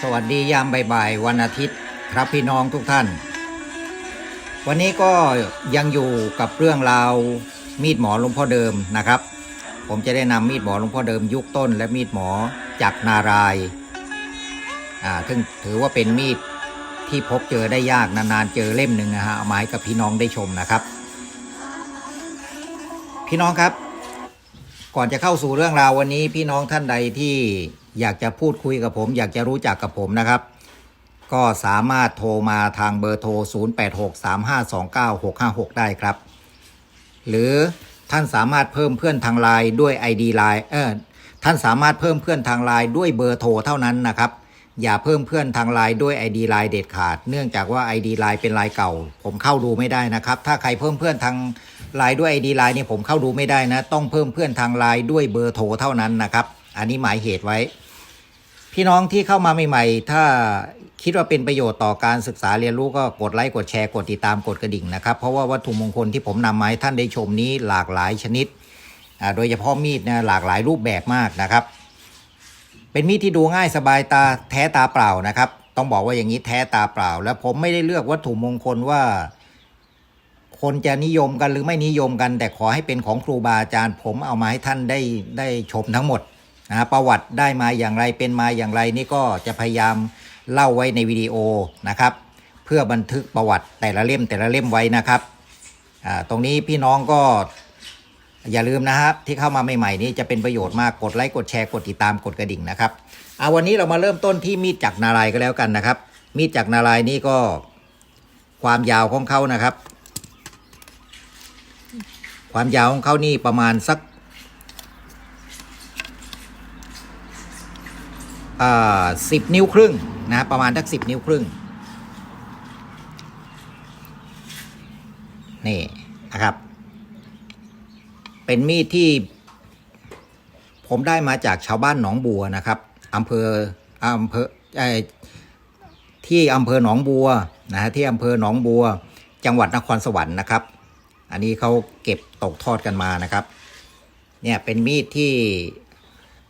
สวัสดียามบ่ายๆวันอาทิตย์ครับพี่น้องทุกท่าน วันนี้ก็ยังอยู่กับเรื่องราวมีดหมอหลวงพ่อเดิมนะครับ ผมจะได้นำมีดหมอหลวงพ่อเดิมยุคต้น และมีดหมอจากนารายอ่าซึ่งถือว่าเป็นมีดที่พบเจอได้ยากนานๆเจอเล่มหนึ่งนะฮะเอามาให้กับพี่น้องได้ชมนะครับ พี่น้องครับ ก่อนจะเข้าสู่เรื่องราววันนี้พี่น้องท่านใดที่ อยากจะพูดคุยกับผม อยากจะรู้จักกับผมนะครับ ก็สามารถโทรมาทางเบอร์โทร 0863529656 ได้ครับ หรือท่านสามารถเพิ่มเพื่อนทางไลน์ด้วย ID ไลน์เออท่านสามารถเพิ่มเพื่อนทางไลน์ด้วยเบอร์โทรเท่านั้นนะครับ อย่าเพิ่มเพื่อนทางไลน์ด้วย ID ไลน์เด็ดขาด เนื่องจากว่า ID ไลน์เป็นไลน์เก่า ผมเข้าดูไม่ได้นะครับ ถ้าใครเพิ่มเพื่อนทางไลน์ด้วย ID ไลน์เนี่ยผมเข้าดูไม่ได้นะ ต้องเพิ่มเพื่อนทางไลน์ด้วยเบอร์โทรเท่านั้นนะครับ อันนี้หมายเหตุไว้ พี่น้องที่เข้ามาใหม่ๆ ถ้าคิดว่าเป็นประโยชน์ต่อการศึกษาเรียนรู้ก็กดไลค์กดแชร์กดติดตามกดกระดิ่งนะครับ เพราะว่าวัตถุมงคลที่ผมนำมาให้ท่านได้ชมนี้หลากหลายชนิด โดยเฉพาะมีดนะหลากหลายรูปแบบมากนะครับ เป็นมีดที่ดูง่ายสบายตาแท้ตาเปล่านะครับ ต้องบอกว่าอย่างนี้แท้ตาเปล่า และผมไม่ได้เลือกวัตถุมงคลว่า คนจะนิยมกันหรือไม่นิยมกัน แต่ขอให้เป็นของครูบาอาจารย์ ผมเอามาให้ท่านได้ได้ชมทั้งหมด นะประวัติได้มาอย่างไรเป็นมาอย่างไรนี่ก็จะพยายามเล่าไว้ในวิดีโอนะครับ เพื่อบันทึกประวัติแต่ละเล่มแต่ละเล่มไว้นะครับตรงนี้พี่น้องก็อย่าลืมนะครับที่เข้ามาใหม่ๆนี้จะเป็นประโยชน์มากกดไลค์กดแชร์กดติดตามกดกระดิ่งนะครับเอาวันนี้เรามาเริ่มต้นที่มีดจักรนารายก็แล้วกันนะครับ มีดจักรนารายนี่ก็ความยาวของเขานะครับ ความยาวของเขานี่ประมาณสัก สิบนิ้วครึ่งนะประมาณสักสิบนิ้วครึ่งนี่นะครับ เป็นมีดที่ผมได้มาจากชาวบ้านหนองบัวนะครับอำเภออำเภอเอ่อที่อำเภอหนองบัวนะฮะที่อำเภอหนองบัว จังหวัดนครสวรรค์นะครับ อันนี้เขาเก็บตกทอดกันมานะครับ เนี่ยเป็นมีดที่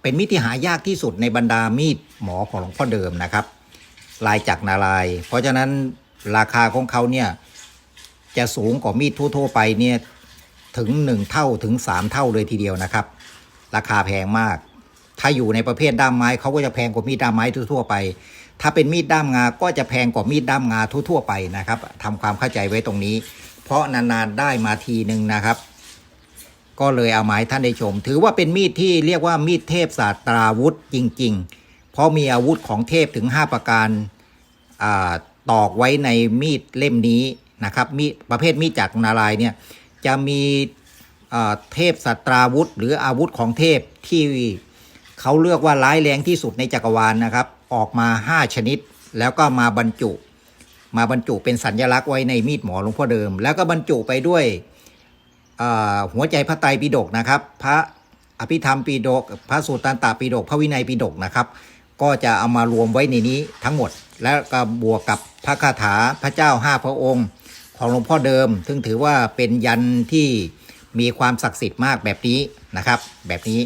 เป็นมีดที่หายากที่สุดในบรรดามีดหมอของหลวงพ่อเดิมนะครับ ลายจากรนาราย เพราะฉะนั้นราคาของเขาเนี่ยจะสูงกว่ามีดทั่วๆไปเนี่ยถึง 1 เท่าถึง 3 เท่าเลยทีเดียวนะครับ ราคาแพงมาก ถ้าอยู่ในประเภทด้ามไม้เขาก็จะแพงกว่ามีดด้ามไม้ทั่วๆไป ถ้าเป็นมีดด้ามงา ก็จะแพงกว่ามีดด้ามงาทั่วๆไปนะครับทำความเข้าใจไว้ตรงนี้ เพราะนานๆได้มาทีหนึ่งนะครับ ก็เลยเอามาให้ท่านได้ชม ถือว่าเป็นมีดที่เรียกว่ามีดเทพศาสตราวุธจริง ๆ เพราะมีอาวุธของเทพถึง 5 ประการตอกไว้ในมีดเล่มนี้นะครับมีดประเภทมีดจากนารายเนี่ยจะมีเทพสัตราวุธ หรืออาวุธของเทพที่เขาเลือกว่าร้ายแรงที่สุดในจักรวาลนะครับ ออกมา 5 ชนิด แล้วก็มาบรรจุ มาบรรจุเป็นสัญลักษณ์ไว้ในมีดหมอหลวงพ่อเดิม แล้วก็บรรจุไปด้วย หัวใจพระไตรปิฎกนะครับ พระอภิธรรมปิฎกพระสูตรตันตปิฎกพระวินัยปิฎกนะครับ ก็จะเอามารวมไว้ในนี้ทั้งหมด แล้วก็บวกกับพระคาถาพระเจ้าห้าพระองค์ ของหลวงพ่อเดิม ซึ่งถือว่าเป็นยันที่มีความศักดิ์สิทธิ์มากแบบนี้นะครับ แบบนี้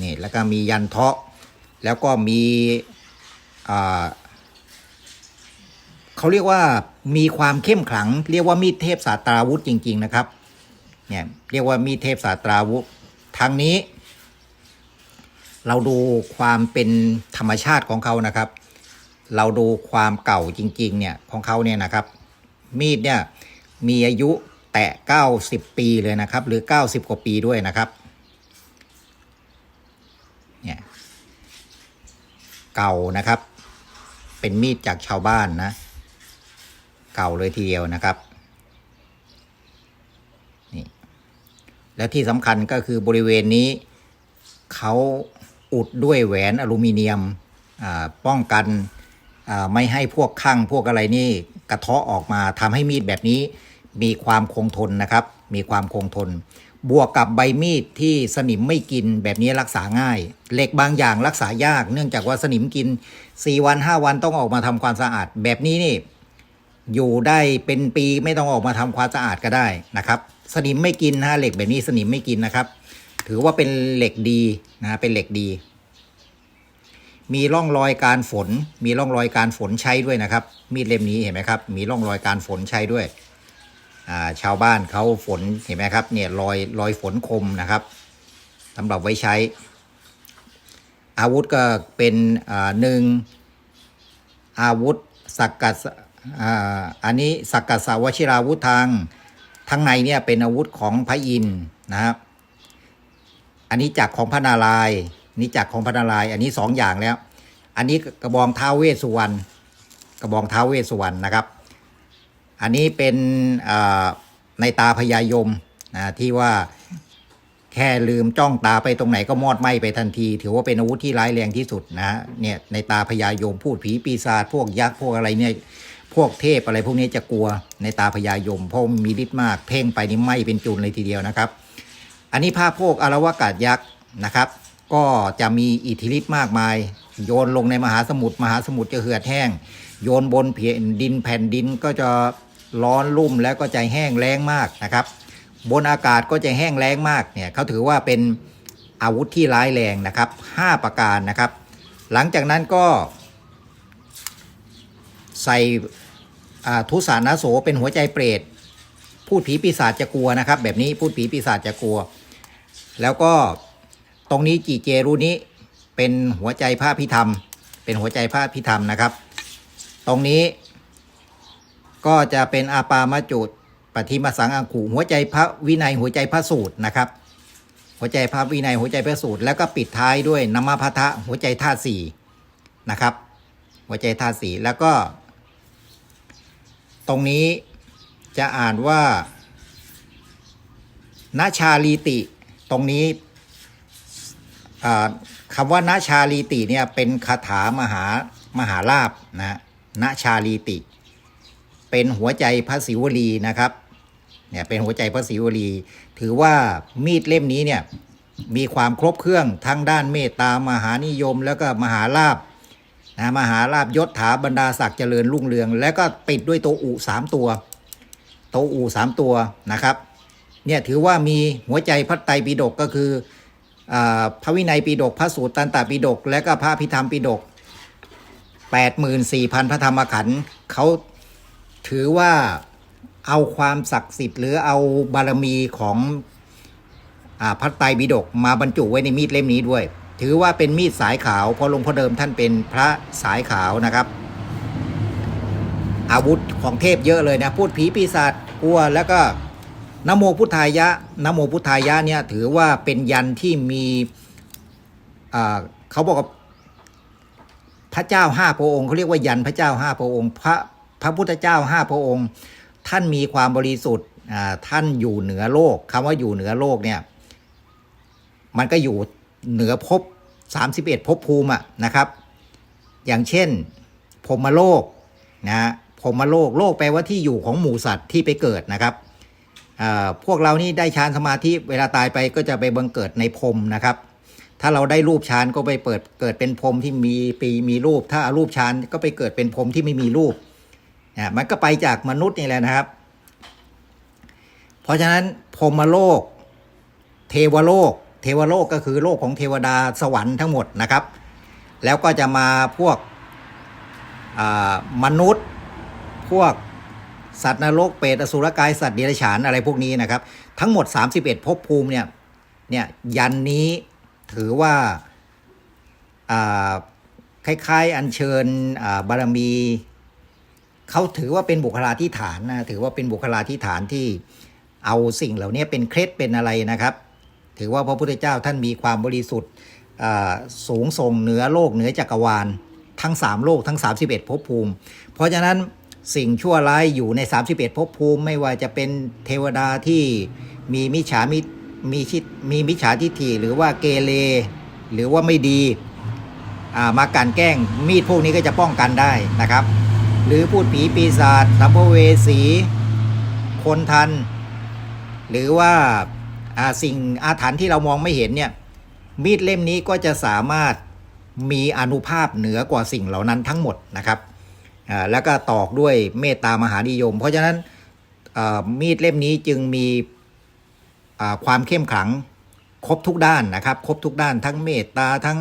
นี่แล้วก็มียันเทาะแล้วก็มีเขาเรียกว่ามีความเข้มขลัง เรียกว่ามีดเทพศาตราวุธจริง ๆ นะครับ เนี่ยเรียกว่ามีดเทพศาสตราวุธทางนี้ เราดูความเป็นธรรมชาติของเขานะครับ เราดูความเก่าจริงๆเนี่ยของเขาเนี่ยนะครับ มีดเนี่ยมีอายุแตะ 90 ปีเลยนะครับ หรือ 90 กว่าปีด้วยนะครับเนี่ยเก่านะครับ เป็นมีดจากชาวบ้านนะ เก่าเลยทีเดียวนะครับ และที่สำคัญก็คือบริเวณนี้เขาอุดด้วยแหวนอลูมิเนียมป้องกันไม่ให้พวกข้างพวกอะไรนี่กระเทาะออกมาทำให้มีดแบบนี้มีความคงทนนะครับ มีความคงทน บวกกับใบมีดที่สนิมไม่กินแบบนี้รักษาง่าย เหล็กบางอย่างรักษายาก เนื่องจากว่าสนิมกิน 4 วัน 5 วันต้องออกมาทำความสะอาด แบบนี้นี่อยู่ได้เป็นปีไม่ต้องออกมาทำความสะอาดก็ได้นะครับ สนิมไม่กินนะเหล็กแบบนี้สนิมไม่กินนะครับ ถือว่าเป็นเหล็กดีนะเป็นเหล็กดี มีร่องรอยการฝน มีร่องรอยการฝนใช้ด้วยนะครับ มีดเล่มนี้เห็นไหมครับ มีร่องรอยการฝนใช้ด้วยอ่าชาวบ้านเขาฝนเห็นไหมครับ เนี่ยรอยรอยฝนคมนะครับสำหรับไว้ใช้ อาวุธก็เป็นอ่าหนึ่งอาวุธสักกัสอ่าอันนี้สักกัสสาวชิราวุธทาง ทั้งในเนี่ยเป็นอาวุธของพระอินทร์นะครับอันนี้จากของพระนารายณ์นี่จากของพระนารายณ์อันนี้สองอย่างแล้ว อันนี้กระบองท้าวเวสสุวรรณกระบองท้าวเวสสุวรรณนะครับ อันนี้เป็นในตาพญายมนะที่ว่าแค่ลืมจ้องตาไปตรงไหนก็มอดไหมไปทันที ถือว่าเป็นอาวุธที่ร้ายแรงที่สุดนะเนี่ยในตาพญายมพูดผีปีศาจพวกยักษ์พวกอะไรเนี่ย พวกเทพอะไรพวกนี้จะกลัวในตาพญายม เพราะมีฤทธิ์มาก เพ่งไปนี่ไหมเป็นจุนเลยทีเดียวนะครับ อันนี้ผ้าโพกอารวากาศยักษ์นะครับ ก็จะมีอิทธิฤทธิ์มากมาย โยนลงในมหาสมุทรมหาสมุทรจะเหือดแห้ง โยนบนแผ่นดินแผ่นดินก็จะร้อนลุ่มแล้วก็จะแห้งแล้งมากนะครับ บนอากาศก็จะแห้งแล้งมากเนี่ยเขาถือว่าเป็นอาวุธที่ร้ายแรงนะครับ 5 ประการนะครับ หลังจากนั้นก็ใส่ ทุสานาโสเป็นหัวใจเปรตพูดผีปีศาจจะกลัวนะครับ แบบนี้พูดผีปีศาจจะกลัว แล้วก็ตรงนี้จีเจรูนี้เป็นหัวใจพระพิธรรม เป็นหัวใจพระพิธรรมนะครับ ตรงนี้ ก็จะเป็นอาปามจุดปฏิมาสังอังคูหัวใจพระวินัยหัวใจพระสูตรนะครับ หัวใจพระวินัยหัวใจพระสูตร แล้วก็ปิดท้ายด้วยนามพัทะหัวใจธาตุสี่นะครับ หัวใจธาตุสี่แล้วก็ ตรงนี้จะอ่านว่านาชาลีติ ตรงนี้คำว่านาชาลีติเนี่ยเป็นคาถามหามหาลาบนะนาชาลีติ เป็นหัวใจพระศิวลีนะครับเนี่ยเป็นหัวใจพระศิวลี ถือว่ามีดเล่มนี้เนี่ยมีความครบเครื่องทั้งด้านเมตตามหานิยมแล้วก็มหาลาบ นะมหาลาบยศถาบรรดาศักดิ์เจริญรุ่งเรือง แล้วก็ปิดด้วยตัวอุสามตัวโตวอูสามตัวนะครับเนี่ยถือว่ามีหัวใจพระไตรปิฎกก็คืออพระวินัยปิฎกพระสูตรตันตปิฎกและก็พระพิธรรมปิฎก84,000 พระธรรมขันธ์เขาถือว่าเอาความศักดิ์สิทธิ์ หรือเอาบารมีของอพระไตรปิฎกมาบรรจุไว้ในมีดเล่มนี้ด้วย ถือว่าเป็นมีดสายขาวเพราะหลวงพ่อเดิมท่านเป็นพระสายขาวนะครับ อาวุธของเทพเยอะเลยนะพูดผีปีศาจกลัวแล้วก็นโมพุทธายะนโมพุทธายะเนี่ยถือว่าเป็นยันที่มีเขาบอกว่าพระเจ้าห้าพระองค์เขาเรียกว่ายันพระเจ้าห้าพระองค์ พระพระพุทธเจ้าห้าพระองค์ ท่านมีความบริสุทธิ์ท่านอยู่เหนือโลกคำว่าอยู่เหนือโลกเนี่ย มันก็อยู่ เหนือภพ31ภพภูมิอะนะครับ อย่างเช่นพรมโลกนะฮะพรมโลกโลกแปลว่าที่อยู่ของหมูสัตว์ที่ไปเกิดนะครับอ่าพวกเรานี่ได้ฌานสมาธิเวลาตายไปก็จะไปบังเกิดในพรมนะครับ ถ้าเราได้รูปฌานก็ไปเปิดเกิดเป็นพรมที่มีปีมีรูป ถ้าอารูปฌานก็ไปเกิดเป็นพรมที่ไม่มีรูปนะมันก็ไปจากมนุษย์นี่แหละนะครับ เพราะฉะนั้นพรมโลก เทวโลก เทวโลกก็คือโลกของเทวดาสวรรค์ทั้งหมดนะครับ แล้วก็จะมาพวกมนุษย์ พวกสัตว์นรกเปรตอสุรกายสัตว์เดรัจฉานอะไรพวกนี้นะครับ ทั้งหมด 31ภพภูมิเนี่ยเนี่ยยันนี้ถือว่าคล้ายๆ อัญเชิญบารมีเขาถือว่าเป็นบุคลาธิฐานนะถือว่าเป็นบุคลาธิฐานที่เอาสิ่งเหล่านี้เป็นเคล็ดเป็นอะไรนะครับ ถือว่าพระพุทธเจ้าท่านมีความบริสุทธิ์สูงส่งเหนือโลกเหนือจักรวาล ทั้ง 3 โลกทั้ง 31ภพภูมิ เพราะฉะนั้นสิ่งชั่วร้ายอยู่ใน 31ภพภูมิ ไม่ว่าจะเป็นเทวดาที่มีมิจฉามิมีชิดมีมิจฉาทิฏฐิหรือว่าเกเรหรือว่าไม่ดีมากลันแกล้งมีดพวกนี้ก็จะป้องกันได้นะครับ หรือพูดผีปีศาจสัมภเวสี คนทัน หรือว่า สิ่งอาถรรพ์ที่เรามองไม่เห็นเนี่ย มีดเล่มนี้ก็จะสามารถมีอนุภาพเหนือกว่าสิ่งเหล่านั้นทั้งหมดนะครับแล้วก็ตอกด้วยเมตตามหานิยม เพราะฉะนั้นมีดเล่มนี้จึงมีความเข้มขลังครบทุกด้านนะครับ ครบทุกด้านทั้งเมตตาทั้ง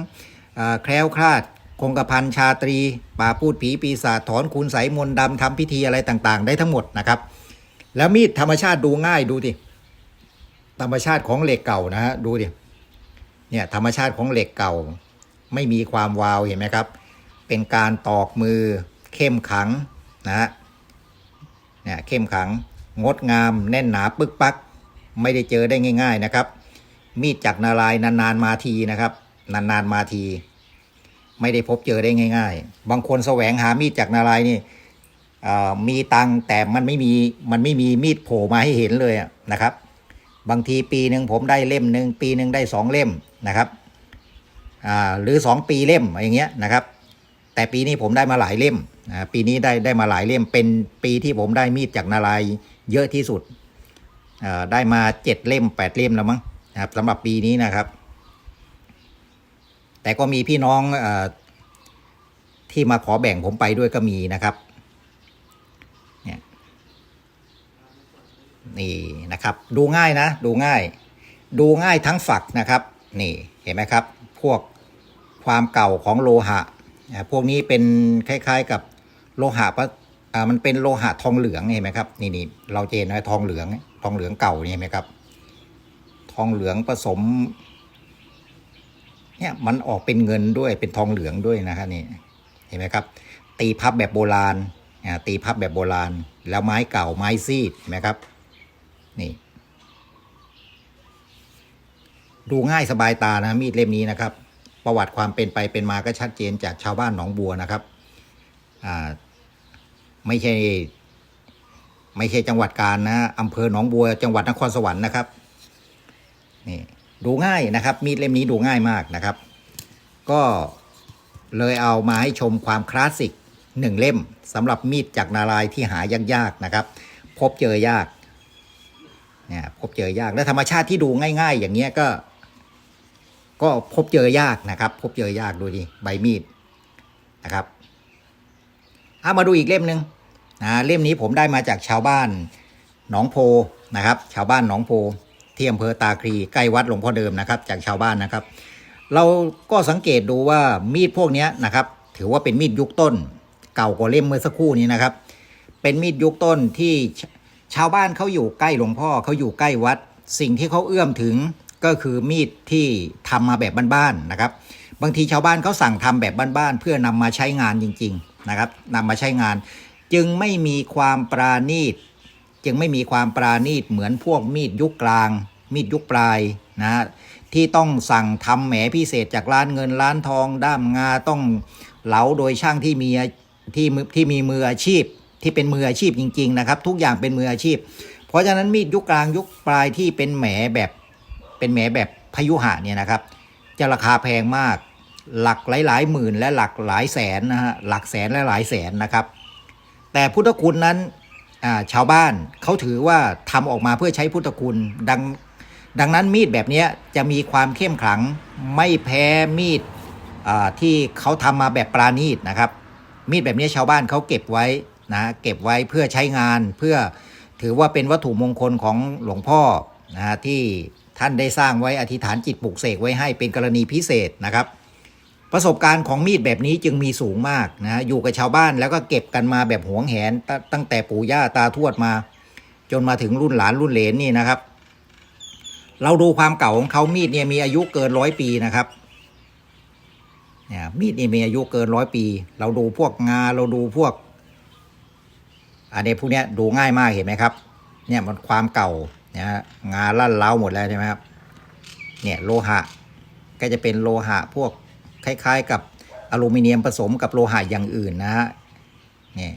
แคล้วคลาด คงกระพันชาตรีป่าพูดผีปีศาจถอนคุณใสยมนต์ดำทำพิธีอะไรต่างๆ ได้ทั้งหมดนะครับ แล้วมีดธรรมชาติดูง่ายดูดิ ธรรมชาติของเหล็กเก่านะฮะดูดิเนี่ยธรรมชาติของเหล็กเก่า ไม่มีความวาวเห็นไหมครับ เป็นการตอกมือเข้มขังนะฮะเนี่ยเข้มขังงดงามแน่นหนาปึกปัก ไม่ได้เจอได้ง่าย ๆนะครับ มีดจากนารายนานๆมาทีนะครับ นานๆมาที ไม่ได้พบเจอได้ง่าย ๆ บางคนแสวงหามีดจากนารายนี่มีตังแต่มันไม่มีมันไม่มีมีดโผล่มาให้เห็นเลยนะครับ บางทีปีหนึ่งผมได้เล่มหนึ่งปีหนึ่งได้สองเล่มนะครับหรือสองปีเล่มอย่างเงี้ยนะครับ แต่ปีนี้ผมได้มาหลายเล่มปีนี้ได้ได้มาหลายเล่มเป็นปีที่ผมได้มีดจากนารายเยอะที่สุดได้มาเจ็ดเล่มแปดเล่มแล้วมั้งนะครับสำหรับปีนี้นะครับ แต่ก็มีพี่น้องอที่มาขอแบ่งผมไปด้วยก็มีนะครับเนี่ย นี่นะครับ ดูง่ายนะ ดูง่าย ดูง่ายทั้งฝักนะครับ นี่เห็นไหมครับ พวกความเก่าของโลหะ พวกนี้เป็นคล้าย ๆกับโลหะว่ามันเป็นโลหะทองเหลืองเห็นไหมครับ นี่นี่เราเห็นว่าทองเหลือง ทองเหลืองเก่านี่เห็นไหมครับ ทองเหลืองผสม เนี่ยมันออกเป็นเงินด้วยเป็นทองเหลืองด้วยนะครับนี่เห็นไหมครับ ตีพับแบบโบราณตีพับแบบโบราณ แล้วไม้เก่าไม้ซีดเห็นไหมครับ นี่ ดูง่ายสบายตานะมีดเล่มนี้นะครับ ประวัติความเป็นไปเป็นมาก็ชัดเจนจากชาวบ้านหนองบัวนะครับอ่าไม่ใช่ ไม่ใช่จังหวัดกาญนะอำเภอหนองบัว จังหวัดนครสวรรค์นะครับนี่ดูง่ายนะครับ มีดเล่มนี้ดูง่ายมากนะครับ ก็เลยเอามาให้ชมความคลาสสิกหนึ่งเล่มสำหรับมีดจากนารายที่หายากๆนะครับ พบเจอยาก เนี่ยพบเจอยากและธรรมชาติที่ดูง่าย ๆ อย่างเงี้ยก็ ก็พบเจอยากนะครับ พบเจอยากดูดิใบมีดนะครับเอามาดูอีกเล่มหนึ่งนะเล่มนี้ผมได้มาจากชาวบ้านหนองโพนะครับ ชาวบ้านหนองโพที่อำเภอตาคลีใกล้วัดหลวงพ่อเดิมนะครับ จากชาวบ้านนะครับ เราก็สังเกตดูว่ามีดพวกนี้นะครับ ถือว่าเป็นมีดยุคต้น เก่ากว่าเล่มเมื่อสักครู่นี้นะครับ เป็นมีดยุคต้นที่ ชาวบ้านเขาอยู่ใกล้หลวงพ่อเขาอยู่ใกล้วัด สิ่งที่เขาเอื้อมถึงก็คือมีดที่ทำมาแบบบ้านๆนะครับ บางทีชาวบ้านเขาสั่งทำแบบบ้านๆเพื่อนำมาใช้งานจริง ๆนะครับนำมาใช้งาน จึงไม่มีความปราณีตจึงไม่มีความปราณีตเหมือนพวกมีดยุคกลาง มีดยุคปลายนะที่ต้องสั่งทำแหมพิเศษจากร้านเงินร้านทองด้ามงาต้องเหลาโดยช่างที่มีที่มือที่มีมืออาชีพ ที่เป็นมืออาชีพจริง ๆ นะครับ ทุกอย่างเป็นมืออาชีพ เพราะฉะนั้นมีดยุคกลางยุคปลายที่เป็นแหมแบบเป็นแหมแบบพยุหะเนี่ยนะครับ จะราคาแพงมาก หลักหลายๆหมื่นและหลักหลายแสนนะฮะหลักแสนและหลายแสนนะครับ แต่พุทธคุณนั้นชาวบ้านเขาถือว่าทำออกมาเพื่อใช้พุทธคุณดังดังนั้นมีดแบบนี้จะมีความเข้มขลังไม่แพ้มีดที่เขาทำมาแบบปราณีตนะครับ มีดแบบนี้ชาวบ้านเขาเก็บไว้ นะเก็บไว้เพื่อใช้งานเพื่อถือว่าเป็นวัตถุมงคลของหลวงพ่อนะที่ท่านได้สร้างไว้อธิษฐานจิตปลุกเสกไว้ให้เป็นกรณีพิเศษนะครับ ประสบการณ์ของมีดแบบนี้จึงมีสูงมากนะอยู่กับชาวบ้านแล้วก็เก็บกันมาแบบหวงแหนตตั้งแต่ปู่ย่าตาทวดมา จนมาถึงรุ่นหลานรุ่นเหลนนี่นะครับ เราดูความเก่าของเขามีดเนี่ยมีอายุเกินร้อยปีนะครับเนี่ยมีดนี่มีอายุเกินร้อยปี เราดูพวกงาเราดูพวก อันนี้พวกนี้ดูง่ายมากเห็นไหมครับ เนี่ยมันความเก่านะฮะงาลั่นเล้าหมดแล้วใช่ไหมครับ เนี่ยโลหะก็จะเป็นโลหะพวกคล้าย ๆ กับอลูมิเนียมผสมกับโลหะอย่างอื่นนะฮะเนี่ย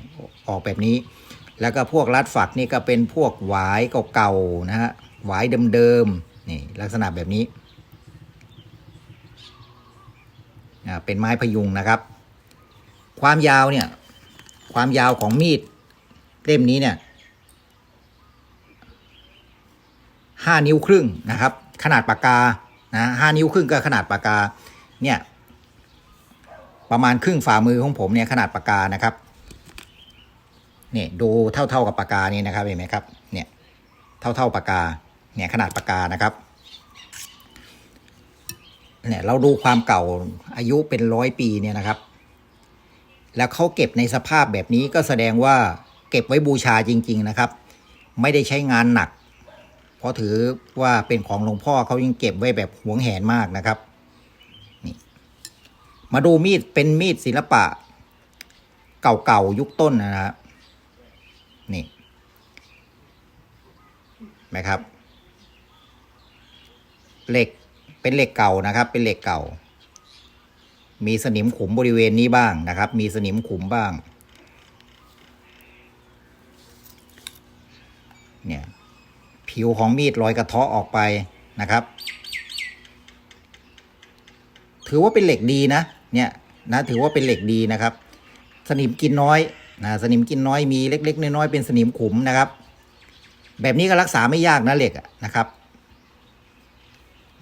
ออกแบบนี้ แล้วก็พวกรัดฝักนี่ก็เป็นพวกหวายเก่าๆนะฮะหวายเดิมๆนี่ลักษณะแบบนี้อ่าเป็นไม้พยุงนะครับ ความยาวเนี่ยความยาวของมีด เล่มนี้เนี่ยห้านิ้วครึ่งนะครับ ขนาดปากกานะห้านิ้วครึ่งก็ขนาดปากกาเนี่ยประมาณครึ่งฝ่ามือของผมเนี่ยขนาดปากกานะครับเนี่ยดูเท่าเท่ากับปากกานี่นะครับเห็นไหมครับเนี่ยเท่าเท่าปากกาเนี่ยขนาดปากกานะครับเนี่ยเราดูความเก่าอายุเป็นร้อยปีเนี่ยนะครับ แล้วเขาเก็บในสภาพแบบนี้ก็แสดงว่า เก็บไว้บูชาจริง ๆ นะครับ ไม่ได้ใช้งานหนัก เพราะถือว่าเป็นของหลวงพ่อเขายังเก็บไว้แบบหวงแหนมากนะครับนี่มาดูมีดเป็นมีดศิลปะ เก่าๆยุคต้นนะครับนี่ไหมครับ เหล็กเป็นเหล็กเก่านะครับ เป็นเหล็กเก่า มีสนิมขุมบริเวณนี้บ้างนะครับ มีสนิมขุมบ้าง เนี่ยผิวของมีดรอยกระเทาะออกไปนะครับ ถือว่าเป็นเหล็กดีนะเนี่ยนะถือว่าเป็นเหล็กดีนะครับ สนิมกินน้อยนะสนิมกินน้อยมีเล็ก ๆ น้อยๆเป็นสนิมขุมนะครับ แบบนี้ก็รักษาไม่ยากนะเหล็กนะครับ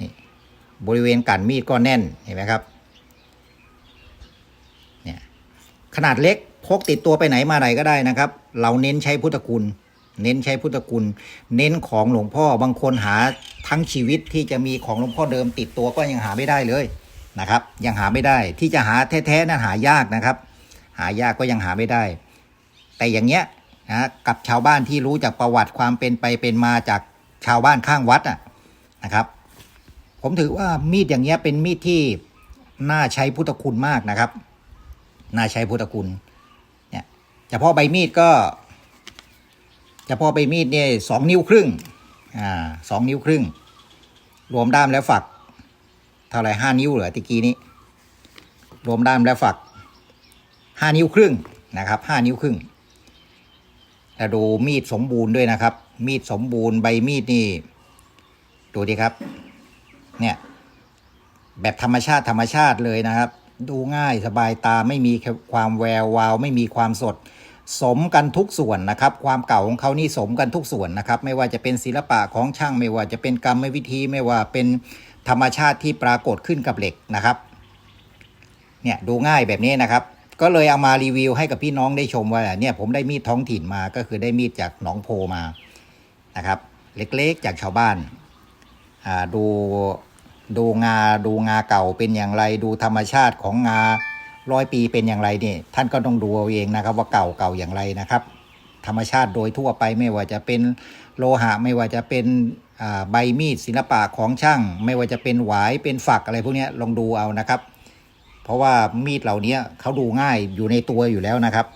นี่บริเวณกันมีดก็แน่นเห็นไหมครับเนี่ยขนาดเล็กพกติดตัวไปไหนมาไหนก็ได้นะครับ เราเน้นใช้พุทธคุณ เน้นใช้พุทธคุณ เน้นของหลวงพ่อบางคนหาทั้งชีวิตที่จะมีของหลวงพ่อเดิมติดตัวก็ยังหาไม่ได้เลยนะครับ ยังหาไม่ได้ที่จะหาแท้ๆนั้นหายากนะครับ หายากก็ยังหาไม่ได้ แต่อย่างเงี้ยนะกับชาวบ้านที่รู้จากประวัติความเป็นไปเป็นมาจากชาวบ้านข้างวัดนะครับ ผมถือว่ามีดอย่างเงี้ยเป็นมีดที่น่าใช้พุทธคุณมากนะครับ น่าใช้พุทธคุณเนี่ยเฉพาะใบมีดก็ เฉพาะใบมีดเนี่ยสองนิ้วครึ่งอ่าสองนิ้วครึ่ง รวมด้ามและฝัก เท่าไรห้านิ้วเหรอตะกี้นี้ รวมด้ามและฝักห้านิ้วครึ่งนะครับห้านิ้วครึ่งแต่ดูมีดสมบูรณ์ด้วยนะครับ มีดสมบูรณ์ใบมีดนี่ดูดิครับ เนี่ยแบบธรรมชาติธรรมชาติเลยนะครับ ดูง่ายสบายตาไม่มีความแวววาว ไม่มีความสด สมกันทุกส่วนนะครับ ความเก่าของเขานี่สมกันทุกส่วนนะครับ ไม่ว่าจะเป็นศิลปะของช่าง ไม่ว่าจะเป็นกรรมวิธี ไม่ว่าเป็นธรรมชาติที่ปรากฏขึ้นกับเหล็กนะครับ เนี่ยดูง่ายแบบนี้นะครับ ก็เลยเอามารีวิวให้กับพี่น้องได้ชมว่าเนี่ยผมได้มีดท้องถิ่นมาก็คือได้มีดจากหนองโพมานะครับ เล็กๆจากชาวบ้านอ่าดูดูงาดูงาเก่าเป็นอย่างไรดูธรรมชาติของงา ร้อยปีเป็นอย่างไรนี่ท่านก็ต้องดูเอาเองนะครับ ว่าเก่าเก่าอย่างไรนะครับ ธรรมชาติโดยทั่วไปไม่ว่าจะเป็นโลหะไม่ว่าจะเป็นใบมีดศิลปะของช่าง ไม่ว่าจะเป็นหวายเป็นฝักอะไรพวกนี้ลองดูเอานะครับ เพราะว่ามีดเหล่านี้เขาดูง่ายอยู่ในตัวอยู่แล้วนะครับ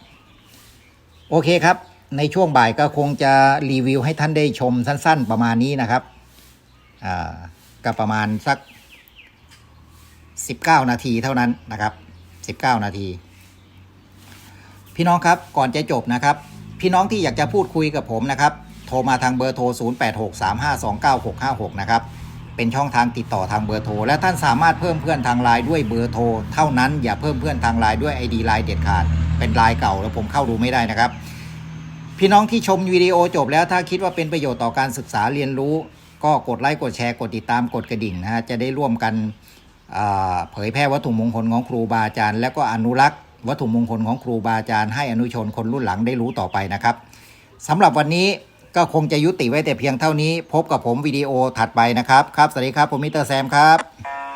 โอเคครับ ในช่วงบ่ายก็คงจะรีวิวให้ท่านได้ชมสั้น ๆ ประมาณนี้นะครับก็ประมาณสัก 19 นาทีเท่านั้นนะครับ 19 นาที พี่น้องครับก่อนจะจบนะครับ พี่น้องที่อยากจะพูดคุยกับผมนะครับ โทรมาทางเบอร์โทร 0863529656 นะครับ เป็นช่องทางติดต่อทางเบอร์โทร และท่านสามารถเพิ่มเพื่อนทางไลน์ด้วยเบอร์โทร เท่านั้นอย่าเพิ่มเพื่อนทางไลน์ด้วย ID ไลน์เด็ดขาด เป็นไลน์เก่าแล้วผมเข้าดูไม่ได้นะครับ พี่น้องที่ชมวิดีโอจบแล้วถ้าคิดว่าเป็นประโยชน์ต่อการศึกษาเรียนรู้ ก็กดไลค์กดแชร์กดติดตามกดกระดิ่งนะฮะจะได้ร่วมกัน เผยแพร่วัตถุมงคลของครูบาอาจารย์ และก็อนุรักษ์วัตถุมงคลของครูบาอาจารย์ให้อนุชนคนรุ่นหลังได้รู้ต่อไปนะครับสำหรับวันนี้ก็คงจะยุติไว้แต่เพียงเท่านี้ พบกับผมวิดีโอถัดไปนะครับ ครับ สวัสดีครับ ผมมิเตอร์แซมครับ